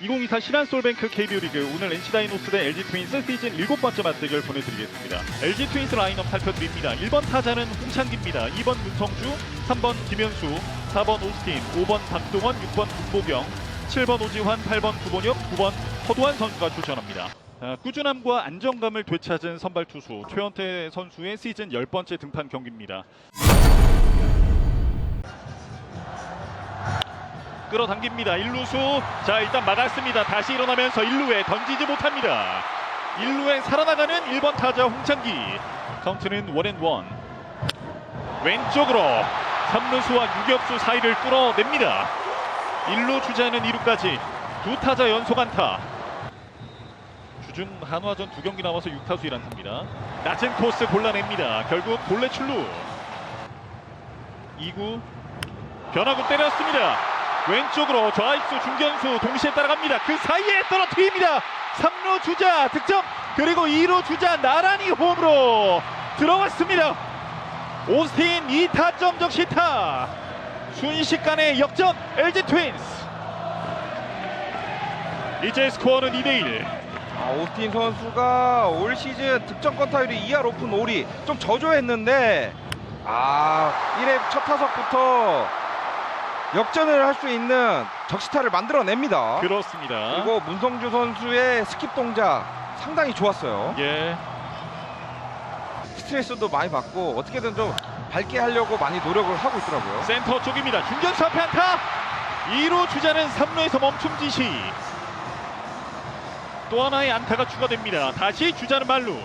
2024 신한솔뱅크 KBO 리그 오늘 NC 다이노스 대 LG 트윈스 시즌 7번째 맞대결 보내드리겠습니다. LG 트윈스 라인업 살펴드립니다. 1번 타자는 홍창기입니다. 2번 문성주, 3번 김현수, 4번 오스틴, 5번 박동원, 6번 문보경, 7번 오지환, 8번 구본혁, 9번 허도환 선수가 출전합니다. 자, 꾸준함과 안정감을 되찾은 선발 투수 최원태 선수의 시즌 10번째 등판 경기입니다. 끌어당깁니다. 1루수. 자, 일단 막았습니다. 다시 일어나면서 1루에 던지지 못합니다. 1루에 살아나가는 1번 타자 홍창기. 카운트는 원앤원. 왼쪽으로 3루수와 유격수 사이를 뚫어냅니다. 1루 주자는 2루까지 두 타자 연속 안타. 주중 한화전 두 경기 남아서 6타수 1안타입니다. 낮은 코스 골라냅니다. 결국 본래 출루. 2구 변화구 때렸습니다. 왼쪽으로 좌익수 중견수 동시에 따라갑니다. 그 사이에 떨어뜨립니다. 3루 주자 득점 그리고 2루 주자 나란히 홈으로 들어왔습니다. 오스틴 2타점 적시타 순식간에 역전 LG 트윈스 이제 스코어는 2대1 아, 오스틴 선수가 올 시즌 득점권 타율이 2할 오픈 5리 좀 저조했는데 아 1회 첫 타석부터 역전을 할 수 있는 적시타를 만들어냅니다. 그렇습니다. 그리고 문성주 선수의 스킵 동작 상당히 좋았어요. 예 스트레스도 많이 받고 어떻게든 좀 밝게 하려고 많이 노력을 하고 있더라고요. 센터 쪽입니다. 중견수 앞에 안타. 2루 주자는 3루에서 멈춤 지시. 또 하나의 안타가 추가됩니다. 다시 주자는 말루.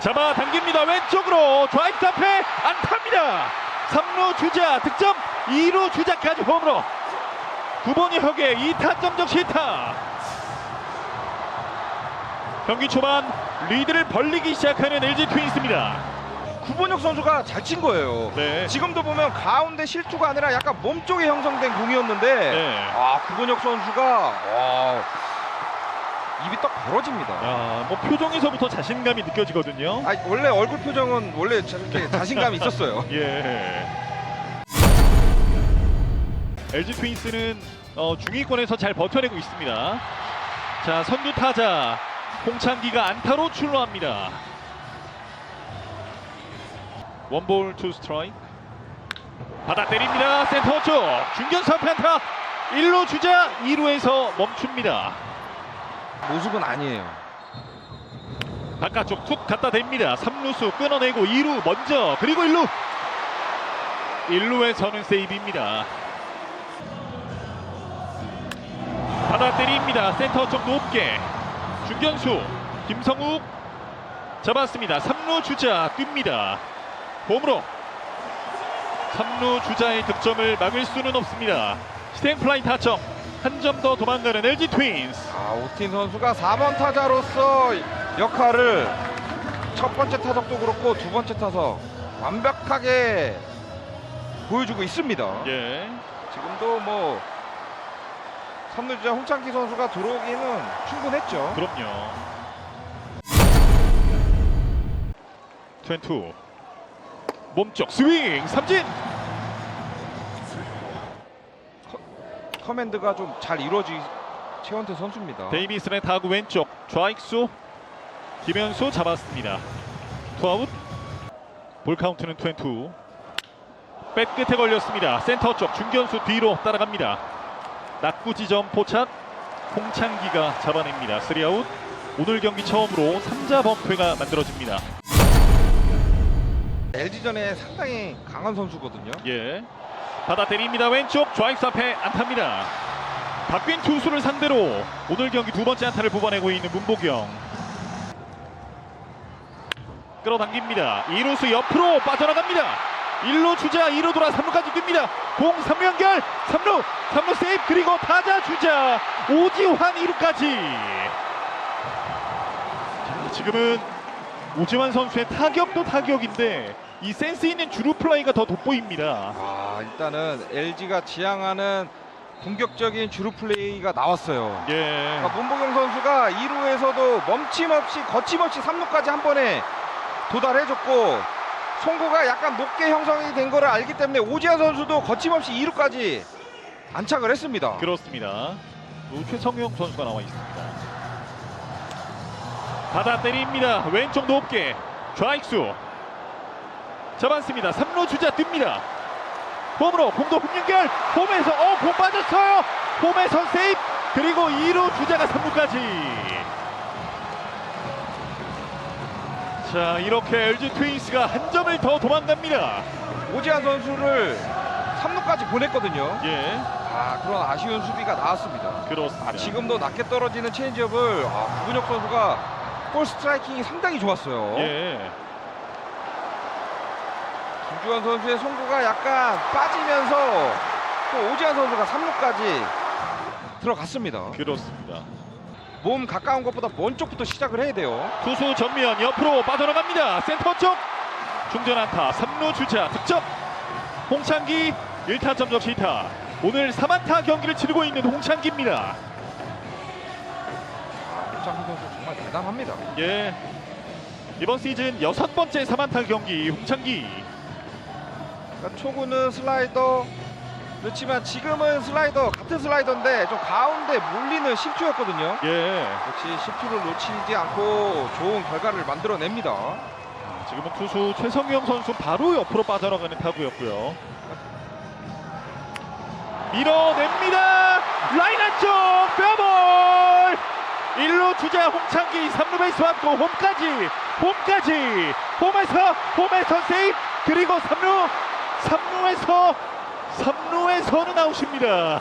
잡아 당깁니다. 왼쪽으로 좌익 앞에 안타입니다. 3루 주자 득점. 2루 주자까지 홈으로. 9번이 혁의 2타점 적 시타. 경기 초반 리드를 벌리기 시작하는 LG 트윈스입니다. 구본혁 선수가 잘 친 거예요. 네. 지금도 보면 가운데 실투가 아니라 약간 몸쪽에 형성된 공이었는데 네. 아 구본혁 선수가 와, 입이 딱 벌어집니다. 야, 뭐 표정에서부터 자신감이 느껴지거든요. 아 원래 얼굴 표정은 원래 저렇게 자신감이 있었어요. 예. LG 트윈스는 어, 중위권에서 잘 버텨내고 있습니다. 자, 선두 타자 홍창기가 안타로 출루합니다. 원볼 투 스트라이크. 받아 때립니다. 센터 쪽 중견수 앞에 안타. 1루 주자 2루에서 멈춥니다. 모습은 아니에요. 바깥쪽 툭 갖다 댑니다. 3루수 끊어내고 2루 먼저 그리고 1루 1루에서는 세이브입니다. 받아 때립니다. 센터 쪽 높게 중견수 김성욱 잡았습니다. 3루 주자 뜁니다. 홈으로 3루 주자의 득점을 막을 수는 없습니다. 스탠플라이 타점 한 점 더 도망가는 LG 트윈스 아 오틴 선수가 4번 타자로서 역할을 첫 번째 타석도 그렇고 두 번째 타석 완벽하게 보여주고 있습니다. 예. 지금도 뭐 선두주자 홍창기 선수가 들어오기는 충분했죠. 그럼요. 트웬투 몸쪽 스윙 삼진 커맨드가 좀 잘 이루어지 최원태 선수입니다. 데이비슨의 타구 왼쪽 좌익수 김현수 잡았습니다. 투아웃 볼 카운트는 트웬투 백 끝에 걸렸습니다. 센터 쪽 중견수 뒤로 따라갑니다. 낙구 지점 포착 홍창기가 잡아냅니다. 3아웃 오늘 경기 처음으로 3자 범퇴가 만들어집니다. LG전에 상당히 강한 선수거든요. 예. 받아 때립니다. 왼쪽 좌익수 앞에 안타입니다. 바뀐 투수를 상대로 오늘 경기 두 번째 안타를 뽑아내고 있는 문보경. 끌어당깁니다. 2루수 옆으로 빠져나갑니다. 1루 주자 2루 돌아 3루까지 뜁니다. 공 3루 연결 3루 3루 세이프 그리고 타자 주자 오지환 2루까지. 자, 지금은 오지환 선수의 타격도 타격인데 이 센스 있는 주루 플라이가 더 돋보입니다. 아 일단은 LG가 지향하는 공격적인 주루 플레이가 나왔어요. 예. 그러니까 문보경 선수가 2루에서도 멈춤없이 거침없이 3루까지 한 번에 도달해줬고 송구가 약간 높게 형성이 된 거를 알기 때문에 오지환 선수도 거침없이 2루까지 안착을 했습니다. 그렇습니다. 또 최성용 선수가 나와 있습니다. 받아 때립니다. 왼쪽 높게 좌익수 잡았습니다. 3루 주자 뜹니다. 홈으로 공도 홈연결 홈에서 어공 빠졌어요. 홈에서 세이프 그리고 2루 주자가 3루까지. 자 이렇게 LG 트윈스가 한 점을 더 도망갑니다. 오지환 선수를 3루까지 보냈거든요. 예 아 그런 아쉬운 수비가 나왔습니다. 그렇습니다. 아, 지금도 낮게 떨어지는 체인지업을 아, 구근혁 선수가 볼 스트라이킹이 상당히 좋았어요. 예 김주환 선수의 송구가 약간 빠지면서 또 오지환 선수가 3루까지 들어갔습니다. 그렇습니다. 몸 가까운 것보다 먼 쪽부터 시작을 해야 돼요. 투수 전면 옆으로 빠져나갑니다. 센터 쪽 중전 안타 3루 주자 득점 홍창기 1타점 적시 타 오늘 3안타 경기를 치르고 있는 홍창기입니다. 김창훈 선수 정말 대단합니다. 예 이번 시즌 여섯 번째 3안타 경기 홍창기 그러니까 초구는 슬라이더 그렇지만 지금은 슬라이더 같은 슬라이더인데 좀 가운데 몰리는 실투였거든요. 예 역시 실투를 놓치지 않고 좋은 결과를 만들어냅니다. 지금은 투수 최성영 선수 바로 옆으로 빠져나가는 타구였고요. 밀어냅니다. 라인 안쪽 뼈볼 1루 주자 홍창기 3루 베이스 왔고 홈까지 홈까지 홈에서 홈에서 세이프 그리고 3루 3루에서 3루에서는 아웃입니다.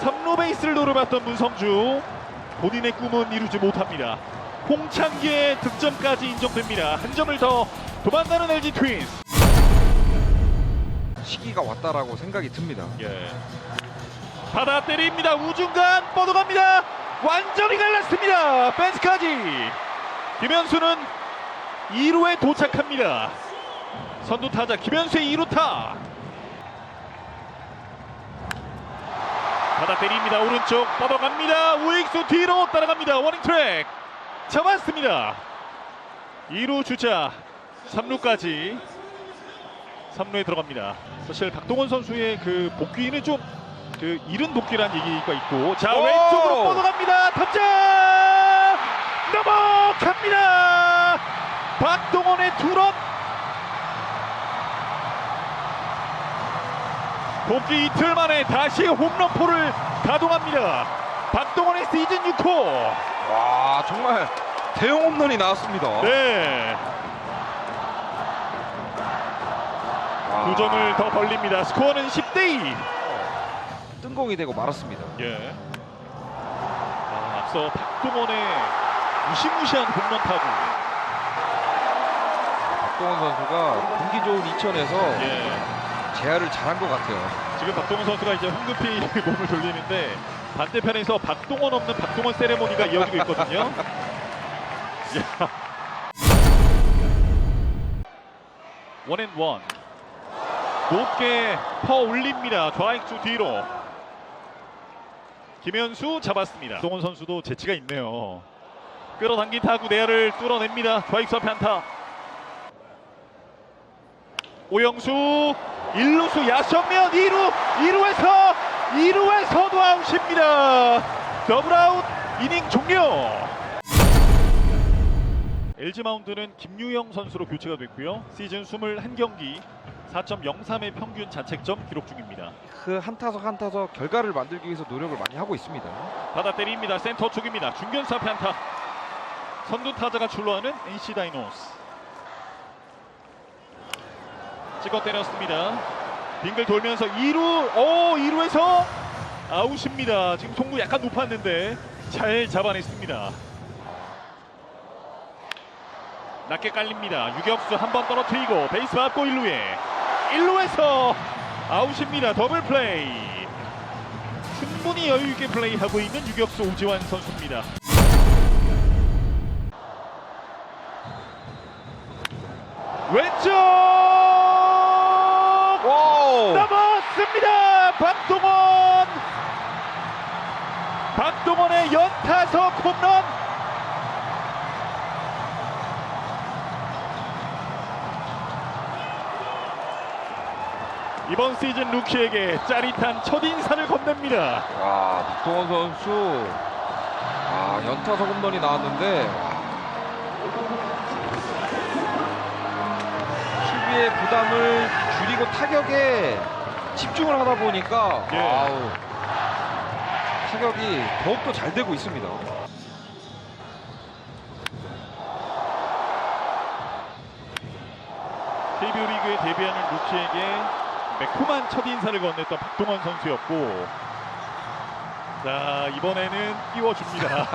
3루 베이스를 노려봤던 문성주 본인의 꿈은 이루지 못합니다. 홍창기의 득점까지 인정됩니다. 한 점을 더 도망가는 LG 트윈스. 시기가 왔다라고 생각이 듭니다. 예. 받아 때립니다. 우중간 뻗어갑니다. 완전히 갈랐습니다. 펜스까지. 김현수는 2루에 도착합니다. 선두 타자 김현수의 2루타. 받아 때립니다. 오른쪽 뻗어갑니다. 우익수 뒤로 따라갑니다. 워닝 트랙. 잡았습니다. 2루 주자 3루까지 3루에 들어갑니다. 사실 박동원 선수의 그 복귀는 좀 그 이른 복귀라는 얘기가 있고 자 오! 왼쪽으로 뻗어갑니다. 탑장 넘어갑니다. 박동원의 투런 복귀 이틀 만에 다시 홈런포를 가동합니다. 박동원의 시즌 6호. 와 정말 대형 홈런이 나왔습니다. 네. 와, 두 점을 더 벌립니다. 스코어는 10대 2. 뜬공이 되고 말았습니다. 예. 아, 앞서 박동원의 무시무시한 홈런 타구. 박동원 선수가 공기 좋은 이천에서 예. 제야를 잘한 것 같아요. 지금 박동원 선수가 이제 황급히 몸을 돌리는데 반대편에서 박동원 없는 박동원 세레모니가 이어지고 있거든요. 야. 원앤원 높게 퍼 올립니다. 좌익수 뒤로 김현수 잡았습니다. 박동원 선수도 재치가 있네요. 끌어당긴 타구 내야를 뚫어냅니다. 좌익수 앞에 안타. 오영수 1루수 야성면 2루 2루에서 2루에서도 아웃입니다. 더블 아웃 이닝 종료. LG 마운드는 김유영 선수로 교체가 됐고요. 시즌 21경기 4.03의 평균 자책점 기록 중입니다. 그 한 타석 한 타석 결과를 만들기 위해서 노력을 많이 하고 있습니다. 받아 때립니다. 센터 쪽입니다. 중견수 앞에 안타. 선두 타자가 출루하는 NC 다이노스. 찍어 때렸습니다. 빙글 돌면서 2루, 오 2루에서 아웃입니다. 지금 송구 약간 높았는데 잘 잡아냈습니다. 낮게 깔립니다. 유격수 한 번 떨어뜨리고 베이스 맞고 1루에 1루에서 아웃입니다. 더블 플레이. 충분히 여유 있게 플레이하고 있는 유격수 오지환 선수입니다. 왼쪽 와우! 넘었습니다. 박동원. 박동원의 연타석 홈런. 이번 시즌 루키에게 짜릿한 첫 인사를 건넵니다. 아, 박동원 선수. 아, 연타석 홈런이 나왔는데. 와. 수비의 부담을 줄이고 타격에 집중을 하다 보니까 예. 아우, 타격이 더욱더 잘 되고 있습니다. KBO 리그에 데뷔하는 루키에게 매콤한 첫 인사를 건넸던 박동원 선수였고 자 이번에는 띄워줍니다.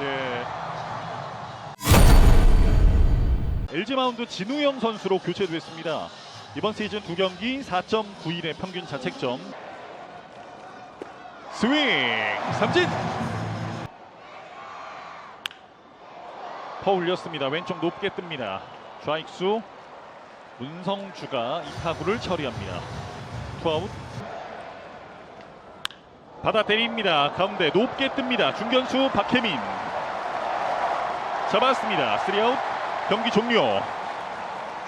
예. LG 마운드 진우영 선수로 교체됐습니다. 이번 시즌 두 경기 4.91의 평균 자책점. 스윙 삼진. 퍼 올렸습니다. 왼쪽 높게 뜹니다. 좌익수 문성주가 이 타구를 처리합니다. 투아웃. 받아 때립니다. 가운데 높게 뜹니다. 중견수 박혜민. 잡았습니다. 3아웃. 경기 종료.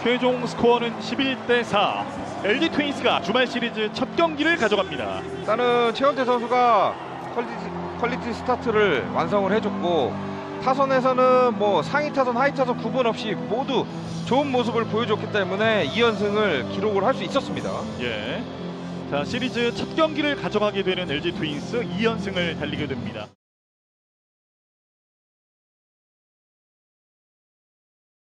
최종 스코어는 11대 4. LG 트윈스가 주말 시리즈 첫 경기를 가져갑니다. 일단은 최원태 선수가 퀄리티, 퀄리티 스타트를 완성을 해줬고 타선에서는 뭐 상위 타선, 하위 타선 구분 없이 모두 좋은 모습을 보여줬기 때문에 2연승을 기록을 할 수 있었습니다. 예. 자, 시리즈 첫 경기를 가져가게 되는 LG 트윈스 2연승을 달리게 됩니다.